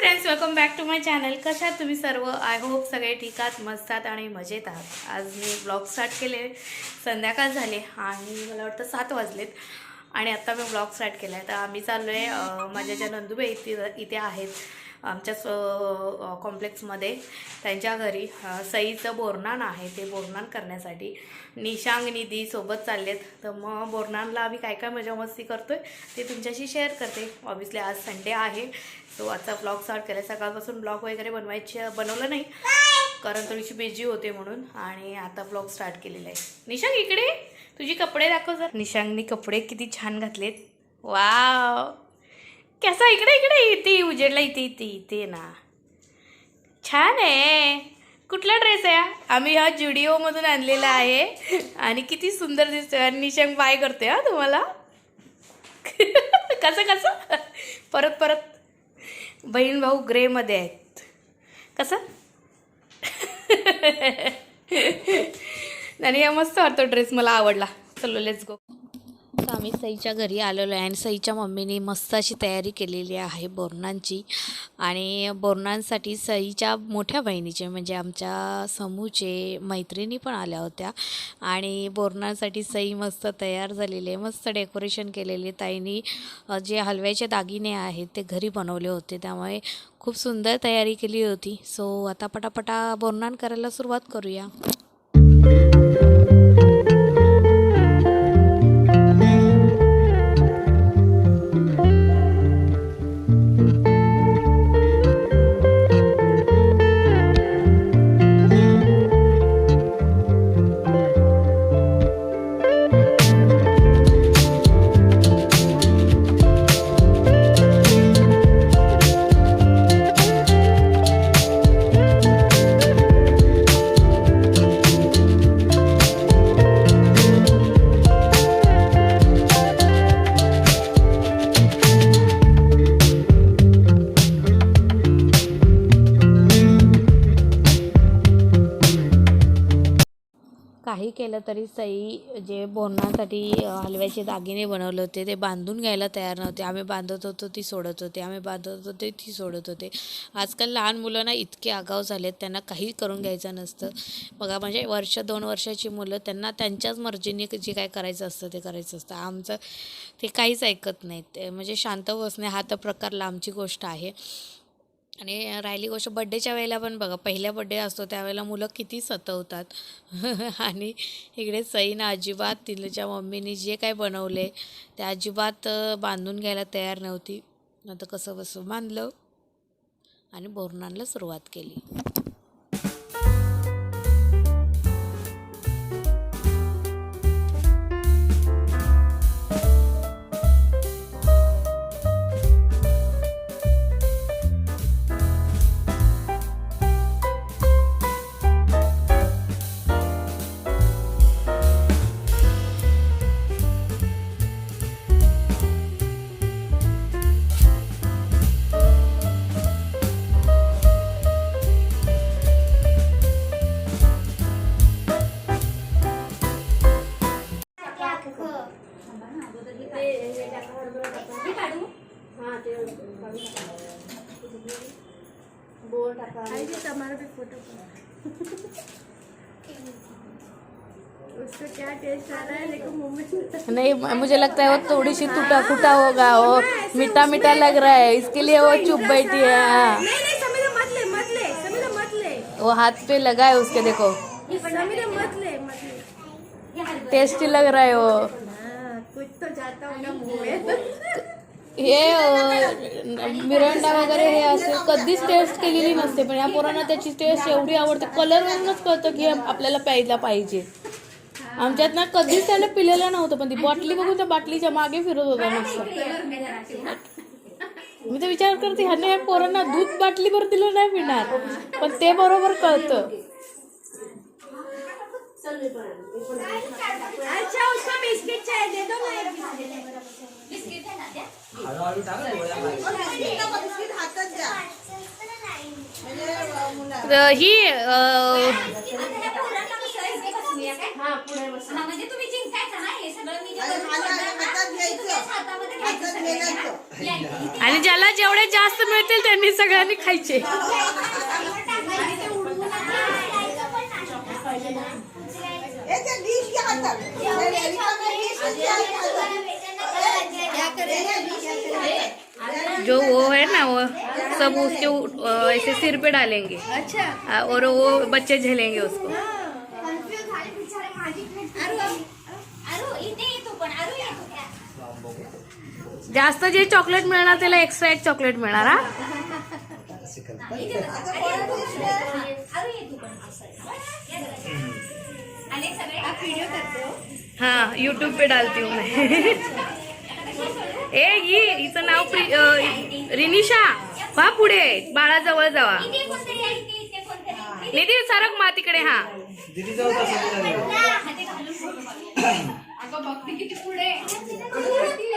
Friends welcome back to my channel कशा तुम्ही सर्व? आय होप सगळे ठीक आहात मस्त आहात आणि मजेत आहात. आज मी ब्लॉग स्टार्ट केले संध्याकाळ झाले आणि मला वाटतं सात वाजलेत. आणि आत्ता मी ब्लॉग स्टार्ट केला आहे तर आम्ही चाललो आहे माझ्या ज्या नंदुबाई इथे इथे आहेत आमच्याच कॉम्प्लेक्समध्ये त्यांच्या घरी सईचं बोरनान आहे ते बोरनान करण्यासाठी. निशांग निधी सोबत चाललेत. तर मग बोरनानला आम्ही काय काय मजा मस्ती करतोय ते तुमच्याशी शेअर करते. ऑब्विसली आज संडे आहे. सो आजचा ब्लॉग स्टार्ट केला सकाळपासून ब्लॉग वगैरे बनवायचे बनवलं नाही. कारण थोडीशी बिझी होते म्हणून आणि आता ब्लॉग स्टार्ट केलेला आहे. निशांग इकडे तुझी कपडे दाखव जर. निशांगनी कपडे किती छान घातलेत. वाव कसा इकडे इकडे इथे उजेडला इथे इथे इथे ना. छान आहे. कुठला ड्रेस आहे हा? आम्ही हा जुडिओमधून आणलेला आहे. आणि किती सुंदर दिसतोय. आणि निशंक बाय करते हा तुम्हाला. कसं कसं? परत परत. बहीण भाऊ ग्रेमध्ये आहेत. कसं? आणि मस्त वाटतो ड्रेस मला आवडला. चलो लेट्स गो आम्ही सईच्या घरी आलेलो आहे आणि सईच्या मम्मीने मस्त अशी तयारी केलेली आहे बोरणांची. आणि बोरणांसाठी सईच्या मोठ्या बहिणीचे म्हणजे आमच्या समूचे मैत्रिणी पण आल्या होत्या. आणि बोरणांसाठी सई मस्त तयार झालेली आहे मस्त डेकोरेशन केलेले ताईनी जे हलव्याचे दागिने आहेत ते घरी बनवले होते त्यामुळे खूप सुंदर तयारी केली होती. सो आता पटापटा बोरणान करायला सुरुवात करूया. काही केलं तरी सई जे बोरणासाठी हलव्याचे दागिने बनवले होते ते बांधून घ्यायला तयार नव्हते. आम्ही बांधत होतो ती सोडत होते. आम्ही बांधत होते ती सोडत होते. आजकाल लहान मुलं ना इतके आगाव झालेत त्यांना काही करून घ्यायचं नसतं. बघा म्हणजे वर्ष दोन वर्षाची मुलं त्यांना त्यांच्याच मर्जीने जे काय करायचं असतं ते करायचं असतं. आमचं ते काहीच ऐकत नाहीत. म्हणजे शांत बसणे हा तर प्रकार लांबची गोष्ट आहे. आणि राहिली गोष्ट बड्डेच्या वेळेला पण बघा पहिल्या बड्डे असतो त्यावेळेला मुलं किती सतवतात. आणि इकडे सईनं अजिबात तिच्या मम्मीने जे काय बनवले ते अजिबात बांधून घ्यायला तयार नव्हती. आता कसं बसं बांधलं आणि बोरणांना सुरुवात केली. उसका क्या टेस्ट आ रहा है? लेकिन नहीं मुझे लगता है वो थोड़ी सी टूटा फूटा होगा वो मीठा मीठा लग रहा है इसके लिए वो चुप बैठी है नहीं नहीं समीरा मत ले मत ले समीरा मत ले। वो हाथ पे लगा है उसके देखो। समीरा मत ले मत ले। टेस्टी लग रहा है वो। हाँ, कुछ तो जाता होगा मुंह में। हे मिरंडा वगैरे हे असे कधीच टेस्ट केलेली नसते पण या पोरांना त्याची टेस्ट एवढी आवडते कलरवरूनच कळतं की आपल्याला प्यायला पाहिजे. आमच्यात ना कधीच त्याला पिलेलं नव्हतं पण ती बाटली बघून त्या बाटलीच्या मागे फिरत होता मस्त मी तर विचार करते ह्याने या पोरांना दूध बाटलीभर दिलं नाही पिणार पण ते बरोबर कळतं ही उसका बिस्किट चाहिए दे दो ना एक बिस्किट तर ही अ, म्हणजे तुम्ही जिंकायचं ना हे सगळं मी जे आणि ज्याला जेवढे जास्त मिळतील त्यांनी सगळ्यांनी खायचे. जो वो है ना वो सब उसके उ- अ, ऐसे सिर पे डालेंगे। अच्छा। आ, और वो बच्चे झेलेंगे उसको। जास्त जे चॉकलेट मिळणार त्याला एक्स्ट्रा एक चॉकलेट मिळणार हा? व्हिडिओ करते हो. यूट्यूब पे डालती हूँ मैं. ए ही हिचं नाव रिनिशा. वा पुढे बाळाजवळ जावा. निधी सरक मा तिकडे हा. दिदी जाऊ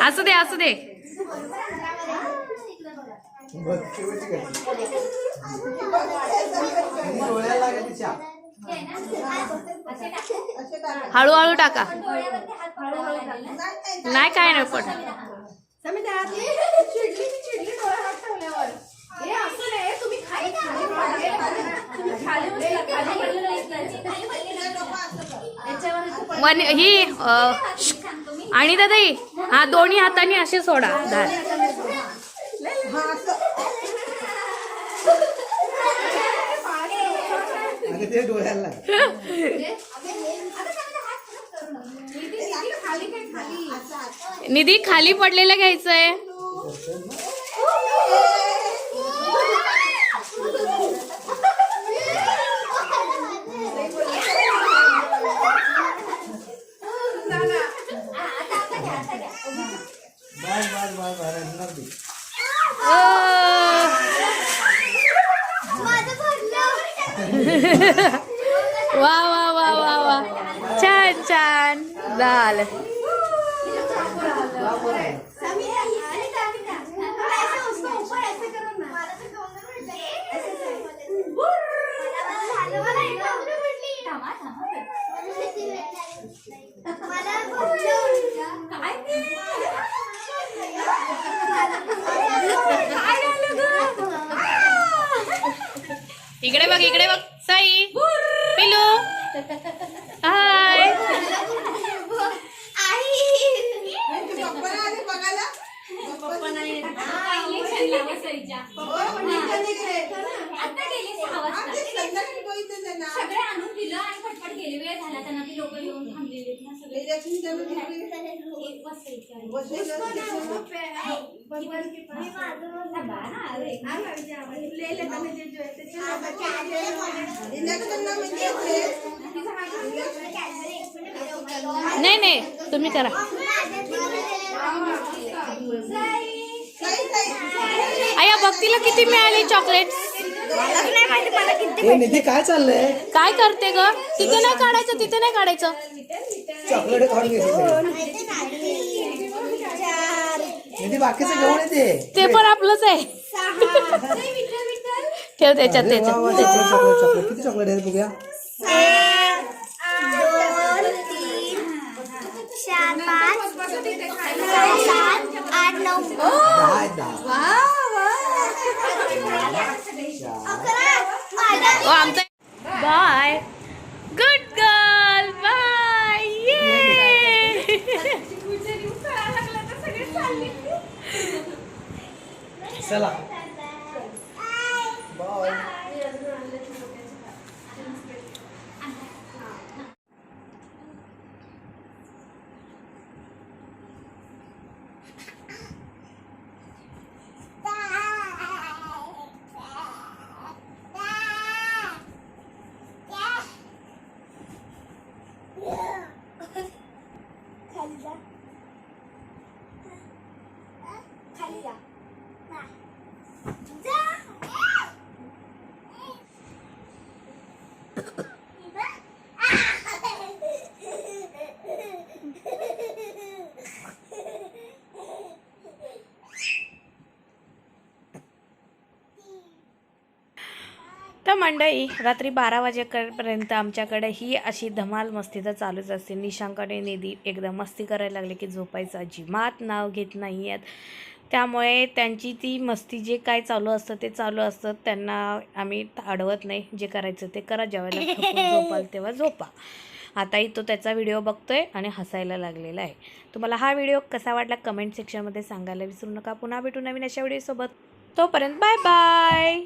असू दे असू दे हळूहळू टाका नाही काय नाही पण समिता वन ही आणि दादाई हा दोन्ही हाताने असे सोडा खाली निधी खाली पडलेलं घ्यायचंय. वा वा वा वा वा. छान छान. झालं. इकडे बघ इकडे बघ. सगळे आणून दिलं आणि पटपट गेले. वेळ झाला त्यांना ती लोक येऊन थांबलेले आहेत ना सगळे. एक बसायचे आहे. थांबा ना, अरे. नाही नाही. तुम्ही करा. आया भक्तीला किती मिळाली चॉकलेट निधी काय चाललंय? काय करते ग? तिथे नाही काढायचं तिथे नाही काढायचं. चॉकलेट खाऊन घेते निधी बाकीचं घेऊन येते ते. पण आपलंच आहे. ठेव त्याच्यात त्याच्यात. किती चॉकलेट आहेत बघूया चार पाच सहा सात आठ नऊ दहा आहेत दहा अकरा माझा ओ आमचा बाय गुड गर्ल बाय चला बाय तर मंडळी रात्री बारा वाजेपर्यंत आमच्याकडे ही अशी धमाल मस्ती तर चालूच असते. निशांकडे निधी एकदम मस्ती करायला लागले की झोपायचं अजिबात नाव घेत नाही आहेत त्यामुळे त्यांची ती मस्ती जे काय चालू असतं ते चालू असतं. त्यांना आम्ही अडवत नाही. जे करायचं ते करा. थकून झोपाल तेव्हा झोपा. आताही तो त्याचा व्हिडिओ बघतोय आणि हसायला लागलेला आहे. तुम्हाला हा व्हिडिओ कसा वाटला कमेंट सेक्शनमध्ये सांगायला विसरू नका. पुन्हा भेटू नवीन अशा व्हिडिओसोबत. तोपर्यंत बाय बाय.